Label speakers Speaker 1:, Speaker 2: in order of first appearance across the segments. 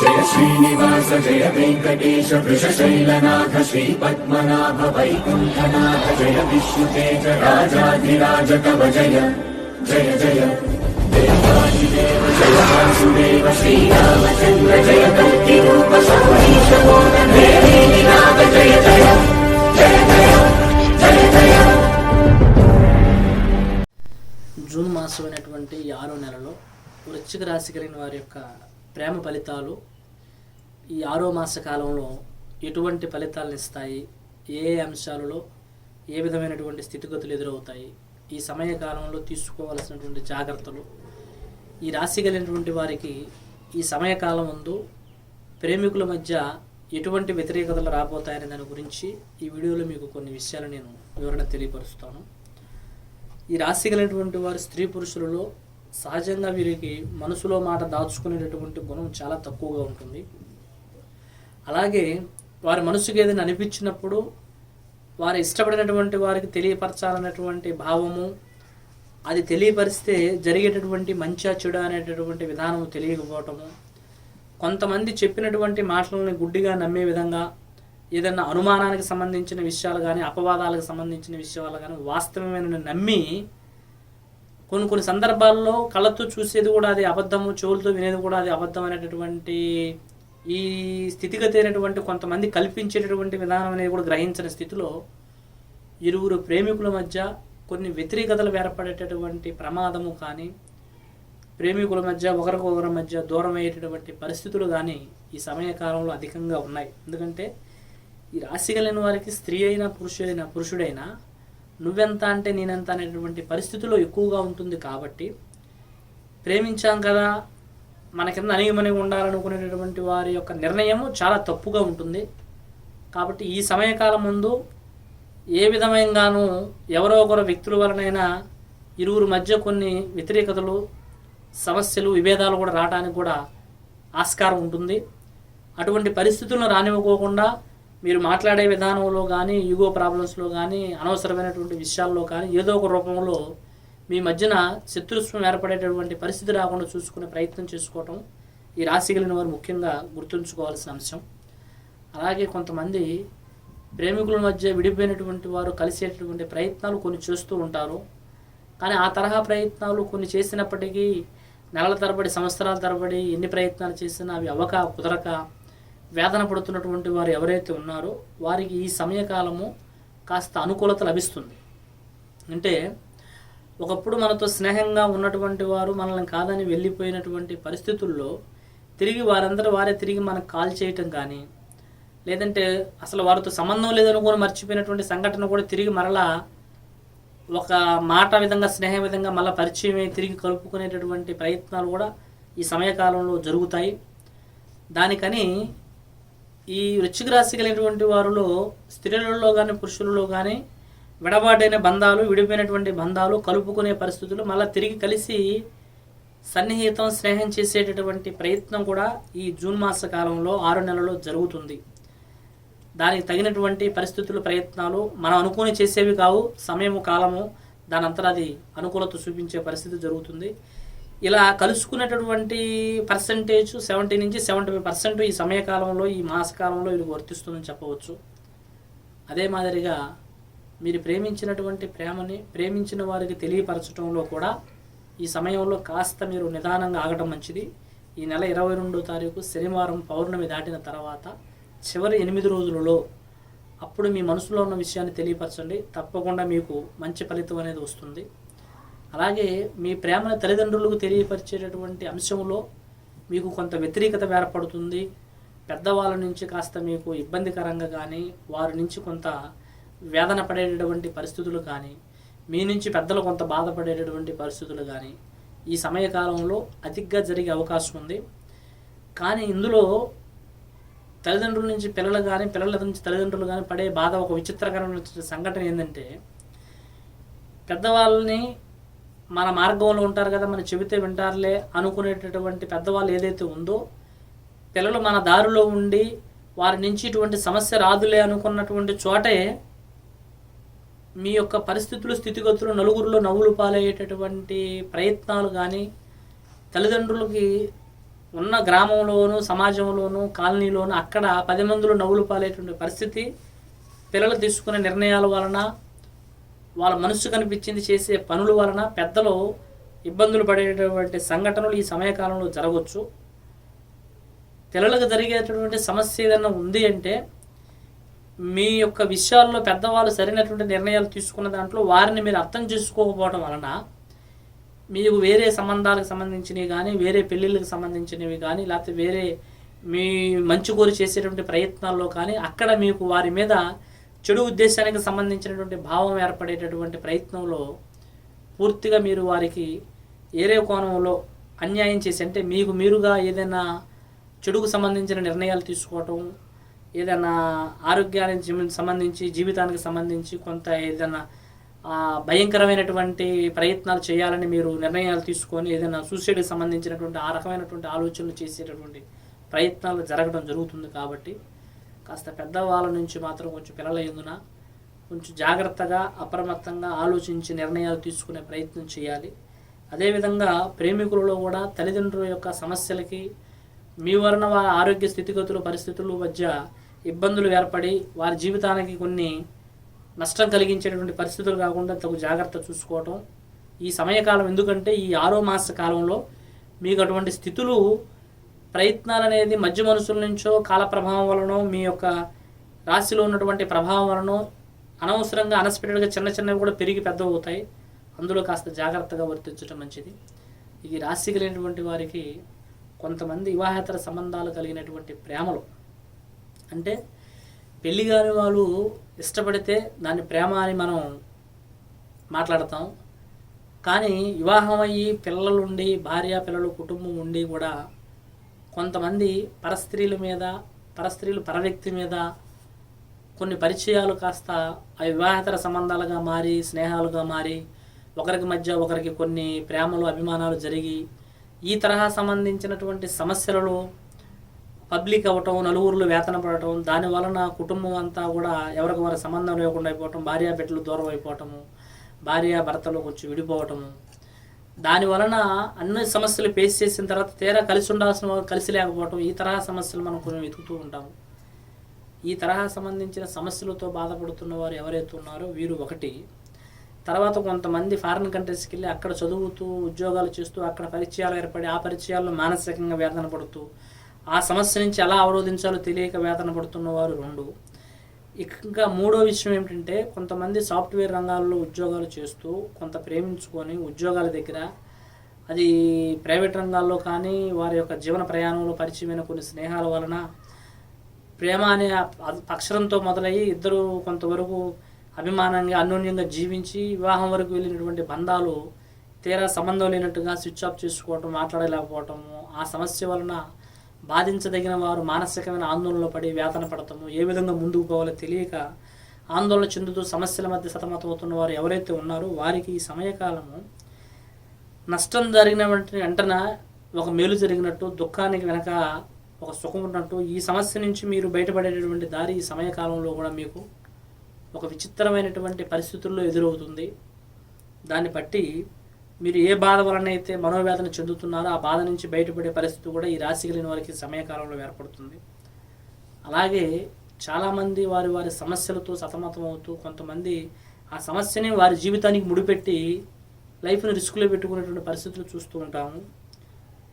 Speaker 1: జయ శ్రీనివాస జయ వెంకటేశ వృషశైలనాథ శ్రీ పద్మనాభ వైకుంఠనాథ జయ విష్ణుతేజ రాజాధిరాజ కవ జయ జయ జయ. దేవాదిదేవ జయ వాసుదేవ శ్రీరామచంద్ర జయ కల్కి రూప సౌరీశ నాథ జయ జయ జయ జయ జయ జయ
Speaker 2: జూన్ మాసమైనటువంటి ఆరో నెలలో వృశ్చిక రాశి కలిగిన వారి యొక్క ప్రేమ ఫలితాలు ఈ ఆరో మాస కాలంలో ఎటువంటి ఫలితాలను ఇస్తాయి? ఏ ఏ అంశాలలో ఏ విధమైనటువంటి స్థితిగతులు ఎదురవుతాయి? ఈ సమయ కాలంలో తీసుకోవాల్సినటువంటి జాగ్రత్తలు. ఈ రాశి కలిగినటువంటి వారికి ఈ సమయకాలం ముందు ప్రేమికుల మధ్య ఎటువంటి వ్యతిరేకతలు రాబోతాయనే దాని గురించి ఈ వీడియోలో మీకు కొన్ని విషయాలు నేను వివరణ తెలియపరుస్తాను. ఈ రాశి కలిగినటువంటి వారు స్త్రీ పురుషులలో సహజంగా వీరికి మనసులో మాట దాచుకునేటటువంటి గుణం చాలా తక్కువగా ఉంటుంది. అలాగే వారి మనసుకి ఏదైనా అనిపించినప్పుడు వారు ఇష్టపడినటువంటి వారికి తెలియపరచాలన్నటువంటి భావము అది తెలియపరిస్తే జరిగేటటువంటి మంచి చెడు అనేటటువంటి విధానం తెలియకపోవటము కొంతమంది చెప్పినటువంటి మాటలను గుడ్డిగా నమ్మే విధంగా ఏదైనా అనుమానానికి సంబంధించిన విషయాలు కానీ అపవాదాలకు సంబంధించిన విషయాలు కానీ వాస్తవమైన నమ్మి కొన్ని కొన్ని సందర్భాల్లో కళ్ళతో చూసేది కూడా అది అబద్ధము చెవులతో వినేది కూడా అది అబద్ధం అనేటటువంటి ఈ స్థితిగతి అయినటువంటి కొంతమంది కల్పించేటటువంటి విధానం అనేది కూడా గ్రహించిన స్థితిలో ఇరువురు ప్రేమికుల మధ్య కొన్ని వ్యతిరేకతలు ఏర్పడేటటువంటి ప్రమాదము కానీ ప్రేమికుల మధ్య ఒకరికొకరి మధ్య దూరం అయ్యేటటువంటి పరిస్థితులు కానీ ఈ సమయకాలంలో అధికంగా ఉన్నాయి. ఎందుకంటే ఈ రాశి కలిగిన వారికి స్త్రీ అయినా పురుషుడైనా పురుషుడైనా నువ్వెంత అంటే నేనెంత అనేటువంటి పరిస్థితిలో ఎక్కువగా ఉంటుంది కాబట్టి ప్రేమించాం కదా మన కింద అణిగిమణిగి ఉండాలనుకునేటటువంటి వారి యొక్క నిర్ణయము చాలా తప్పుగా ఉంటుంది. కాబట్టి ఈ సమయకాలం ముందు ఏ విధమైనగాను ఎవరో ఒకరు వ్యక్తుల వలనైనా ఇరువురు మధ్య కొన్ని వ్యతిరేకతలు సమస్యలు విభేదాలు కూడా రావడానికి కూడా ఆస్కారం ఉంటుంది. అటువంటి పరిస్థితులను రానివ్వకోకుండా మీరు మాట్లాడే విధానంలో కానీ యుగో ప్రాబ్లమ్స్లో కానీ అనవసరమైనటువంటి విషయాల్లో కానీ ఏదో ఒక రూపంలో మీ మధ్యన శత్రుత్వం ఏర్పడేటటువంటి పరిస్థితి రాకుండా చూసుకునే ప్రయత్నం చేసుకోవటం ఈ రాశి కలిగిన వారు ముఖ్యంగా గుర్తుంచుకోవాల్సిన అంశం. అలాగే కొంతమంది ప్రేమికుల మధ్య విడిపోయినటువంటి వారు కలిసేటటువంటి ప్రయత్నాలు కొన్ని చేస్తూ ఉంటారు. కానీ ఆ తరహా ప్రయత్నాలు కొన్ని చేసినప్పటికీ నెలల తరబడి సంవత్సరాల తరబడి ఎన్ని ప్రయత్నాలు చేసినా అవి అవక కుదరక వేదన పడుతున్నటువంటి వారు ఎవరైతే ఉన్నారో వారికి ఈ సమయకాలము కాస్త అనుకూలత లభిస్తుంది. అంటే ఒకప్పుడు మనతో స్నేహంగా ఉన్నటువంటి వారు మనల్ని కాదని వెళ్ళిపోయినటువంటి పరిస్థితుల్లో తిరిగి వారందరూ వారే తిరిగి మనకు కాల్ చేయటం కానీ లేదంటే అసలు వారితో సంబంధం లేదనుకుని మర్చిపోయినటువంటి సంఘటన కూడా తిరిగి మరలా ఒక మాట విధంగా స్నేహ విధంగా మళ్ళీ పరిచయం తిరిగి కలుపుకునేటటువంటి ప్రయత్నాలు కూడా ఈ సమయకాలంలో జరుగుతాయి. దానికని ఈ వృశ్చిక రాశి కలిగినటువంటి వారిలో స్త్రీలలో కానీ పురుషులలో కానీ విడబాటైన బంధాలు విడిపోయినటువంటి బంధాలు కలుపుకునే పరిస్థితులు మళ్ళీ తిరిగి కలిసి సన్నిహితం స్నేహం చేసేటటువంటి ప్రయత్నం కూడా ఈ జూన్ మాస కాలంలో ఆరు నెలలో జరుగుతుంది. దానికి తగినటువంటి పరిస్థితులు ప్రయత్నాలు మనం అనుకుని చేసేవి కావు. సమయము కాలము దాని అది అనుకూలత చూపించే పరిస్థితి జరుగుతుంది. ఇలా కలుసుకునేటటువంటి పర్సంటేజ్ సెవెంటీ నుంచి సెవెంటీ ఫైవ్ పర్సెంట్ ఈ సమయకాలంలో ఈ మాసకాలంలో ఇది వర్తిస్తుందని చెప్పవచ్చు. అదే మాదిరిగా మీరు ప్రేమించినటువంటి ప్రేమని ప్రేమించిన వారికి తెలియపరచడంలో కూడా ఈ సమయంలో కాస్త మీరు నిదానంగా ఆగటం మంచిది. ఈ నెల ఇరవై రెండో తారీఖు శనివారం పౌర్ణమి దాటిన తర్వాత చివరి ఎనిమిది రోజులలో అప్పుడు మీ మనసులో ఉన్న విషయాన్ని తెలియపరచండి. తప్పకుండా మీకు మంచి ఫలితం అనేది వస్తుంది. అలాగే మీ ప్రేమను తల్లిదండ్రులకు తెలియపరిచేటటువంటి అంశంలో మీకు కొంత వ్యతిరేకత ఏర్పడుతుంది. పెద్దవాళ్ళ నుంచి కాస్త మీకు ఇబ్బందికరంగా కానీ వారి నుంచి కొంత వేదన పడేటటువంటి పరిస్థితులు కానీ మీ నుంచి పెద్దలు కొంత బాధపడేటటువంటి పరిస్థితులు కానీ ఈ సమయకాలంలో అతిగ్గా జరిగే అవకాశం ఉంది. కానీ ఇందులో తల్లిదండ్రుల నుంచి పిల్లలు కానీ పిల్లల నుంచి తల్లిదండ్రులు కానీ పడే బాధ ఒక విచిత్రకరమైన సంఘటన ఏంటంటే పెద్దవాళ్ళని మన మార్గంలో ఉంటారు కదా మనం చెబితే వింటారులే అనుకునేటటువంటి పెద్దవాళ్ళు ఏదైతే ఉందో పిల్లలు మన దారిలో ఉండి వారి నుంచి ఇటువంటి సమస్య రాదులే అనుకున్నటువంటి చోటే మీ యొక్క పరిస్థితులు స్థితిగతులు నలుగురిలో నవ్వులు పాలయ్యేటటువంటి ప్రయత్నాలు కానీ తల్లిదండ్రులకి ఉన్న గ్రామంలోను సమాజంలోను కాలనీలోను అక్కడ పది మందిలో నవ్వులు పాలేటువంటి పరిస్థితి పిల్లలు తీసుకునే నిర్ణయాల వలన వాళ్ళ మనసు కనిపించింది చేసే పనుల వలన పెద్దలు ఇబ్బందులు పడేటటువంటి సంఘటనలు ఈ సమయకాలంలో జరగవచ్చు పిల్లలకు జరిగేటటువంటి సమస్య ఏదైనా ఉంది అంటే మీ యొక్క విషయాల్లో పెద్దవాళ్ళు సరైనటువంటి నిర్ణయాలు తీసుకున్న దాంట్లో వారిని మీరు అర్థం చేసుకోకపోవడం వలన మీకు వేరే సంబంధాలకు సంబంధించినవి కానీ వేరే పెళ్ళిళ్ళకి సంబంధించినవి కానీ లేకపోతే వేరే మీ మంచి కోరి చేసేటువంటి ప్రయత్నాల్లో కానీ అక్కడ మీకు వారి మీద చెడు ఉద్దేశానికి సంబంధించినటువంటి భావం ఏర్పడేటటువంటి ప్రయత్నంలో పూర్తిగా మీరు వారికి ఏరే కోణంలో అన్యాయం చేసి అంటే మీకు మీరుగా ఏదైనా చెడుకు సంబంధించిన నిర్ణయాలు తీసుకోవటం ఏదైనా ఆరోగ్యానికి సంబంధించి జీవితానికి సంబంధించి కొంత ఏదైనా భయంకరమైనటువంటి ప్రయత్నాలు చేయాలని మీరు నిర్ణయాలు తీసుకొని ఏదైనా సూసైడ్కి సంబంధించినటువంటి ఆ రకమైనటువంటి ఆలోచనలు చేసేటటువంటి ప్రయత్నాలు జరగడం జరుగుతుంది కాబట్టి కాస్త పెద్దవాళ్ళ నుంచి మాత్రం కొంచెం పిల్లల ఎందున కొంచెం జాగ్రత్తగా అప్రమత్తంగా ఆలోచించి నిర్ణయాలు తీసుకునే ప్రయత్నం చేయాలి. అదేవిధంగా ప్రేమికులలో కూడా తల్లిదండ్రుల యొక్క సమస్యలకి మీ వలన వారి ఆరోగ్య స్థితిగతులు పరిస్థితులు మధ్య ఇబ్బందులు ఏర్పడి వారి జీవితానికి కొన్ని నష్టం కలిగించేటటువంటి పరిస్థితులు కాకుండా తగు జాగ్రత్త చూసుకోవటం. ఈ సమయకాలం ఎందుకంటే ఈ ఆరో మాస కాలంలో మీకు అటువంటి స్థితులు ప్రయత్నాలు అనేది మధ్య మనుషుల నుంచో కాల ప్రభావం వలనో మీ యొక్క రాశిలో ఉన్నటువంటి ప్రభావం వలనో అనవసరంగా అన్ఎక్స్పెక్టెడ్గా చిన్న చిన్నవి కూడా పెరిగి పెద్ద అవుతాయి అందులో కాస్త జాగ్రత్తగా వర్తించడం మంచిది. ఈ రాశి కలిగినటువంటి వారికి కొంతమంది వివాహేతర సంబంధాలు కలిగినటువంటి ప్రేమలు. అంటే పెళ్ళి కాని వాళ్ళు ఇష్టపడితే దాన్ని ప్రేమ అని మనం మాట్లాడతాం. కానీ వివాహం అయ్యి పిల్లలు ఉండి భార్య పిల్లలు కుటుంబం ఉండి కూడా కొంతమంది పరస్త్రీల మీద పరస్త్రీలు పరవ్యక్తి మీద కొన్ని పరిచయాలు కాస్త అవివాహేతర వివాహేతర సంబంధాలుగా మారి స్నేహాలుగా మారి ఒకరికి మధ్య ఒకరికి కొన్ని ప్రేమలు అభిమానాలు జరిగి ఈ తరహా సంబంధించినటువంటి సమస్యలలో పబ్లిక్ అవ్వటం నలుగురిలో వేతన పడటం దాని వలన కుటుంబం అంతా కూడా ఎవరికి వారి సంబంధం లేకుండా అయిపోవటం భార్య బిడ్డలు దూరం అయిపోవటము భార్య భర్తలు కొంచెం విడిపోవటము దాని వలన అన్ని సమస్యలు ఫేస్ చేసిన తర్వాత తీరా కలిసి ఉండాల్సిన వారు కలిసి లేకపోవటం ఈ తరహా సమస్యలు మనం కొంచెం వెతుకుతూ ఉంటాము. ఈ తరహా సంబంధించిన సమస్యలతో బాధపడుతున్న వారు ఎవరైతే ఉన్నారో వీరు ఒకటి. తర్వాత కొంతమంది ఫారిన్ కంట్రీస్కి వెళ్ళి అక్కడ చదువుతూ ఉద్యోగాలు చేస్తూ అక్కడ పరిచయాలు ఏర్పడి ఆ పరిచయాల్లో మానసికంగా వేదన పడుతూ ఆ సమస్య నుంచి ఎలా అవరోధించాలో తెలియక వేదన పడుతున్న వారు రెండు. ఇంకా మూడో విషయం ఏమిటంటే కొంతమంది సాఫ్ట్వేర్ రంగాల్లో ఉద్యోగాలు చేస్తూ కొంత ప్రేమించుకొని ఉద్యోగాల దగ్గర అది ప్రైవేట్ రంగాల్లో కానీ వారి యొక్క జీవన ప్రయాణంలో పరిచయమైన కొన్ని స్నేహాల వలన ప్రేమ అనే అక్షరంతో మొదలయ్యి ఇద్దరు కొంతవరకు అభిమానంగా అన్యోన్యంగా జీవించి వివాహం వరకు వెళ్ళినటువంటి బంధాలు తీరా సంబంధం లేనట్టుగా స్విచ్ ఆఫ్ చేసుకోవటం మాట్లాడలేకపోవటము ఆ సమస్య వలన బాధించదగిన వారు మానసికమైన ఆందోళనలో పడి వేతన పడతాము ఏ విధంగా ముందుకు పోవాలో తెలియక ఆందోళన చెందుతూ సమస్యల మధ్య సతమతమవుతున్న వారు ఎవరైతే ఉన్నారో వారికి ఈ సమయకాలము నష్టం జరిగిన వెంటనే వెంటనే ఒక మేలు జరిగినట్టు దుఃఖానికి వెనక ఒక సుఖం ఉన్నట్టు ఈ సమస్య నుంచి మీరు బయటపడేటటువంటి దారి ఈ సమయకాలంలో కూడా మీకు ఒక విచిత్రమైనటువంటి పరిస్థితుల్లో ఎదురవుతుంది. దాన్ని బట్టి మీరు ఏ బాధ వలన అయితే మనోవేదన చెందుతున్నారో ఆ బాధ నుంచి బయటపడే పరిస్థితి కూడా ఈ రాశి కలిగిన వారికి సమయకాలంలో ఏర్పడుతుంది. అలాగే చాలామంది వారి వారి సమస్యలతో సతమతం అవుతూ కొంతమంది ఆ సమస్యని వారి జీవితానికి ముడిపెట్టి లైఫ్ని రిస్క్లో పెట్టుకునేటువంటి పరిస్థితులు చూస్తూ ఉంటాము.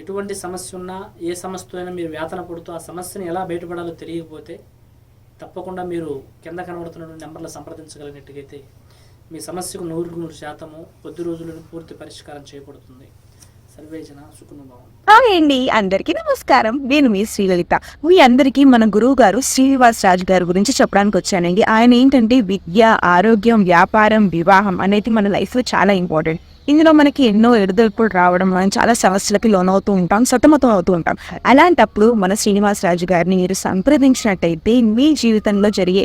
Speaker 2: ఎటువంటి సమస్య ఉన్నా ఏ సమస్యతో అయినా మీరు వేతన పడుతూ ఆ సమస్యని ఎలా బయటపడాలో తెలియకపోతే తప్పకుండా మీరు కింద కనబడుతున్నటువంటి నెంబర్లు సంప్రదించగలిగినట్టుగైతే మీ సమస్యకు నూరుకు నూరు శాతము కొద్ది రోజులను పూర్తి పరిష్కారం చేయబడుతుంది
Speaker 3: హాయ్ అండి అందరికీ నమస్కారం. నేను మీ శ్రీలలిత. మీ అందరికీ మన గురువు గారు శ్రీనివాస్ రాజు గారి గురించి చెప్పడానికి వచ్చానండి. ఆయన ఏంటంటే విద్య ఆరోగ్యం వ్యాపారం వివాహం అనేది మన లైఫ్లో చాలా ఇంపార్టెంట్. ఇందులో మనకి ఎన్నో ఎడుదొడుపులు రావడం మనం చాలా సమస్యలకి లోనవుతూ ఉంటాం సతమతం అవుతూ ఉంటాం. అలాంటప్పుడు మన శ్రీనివాస్ రాజు గారిని మీరు సంప్రదించినట్టయితే మీ జీవితంలో జరిగే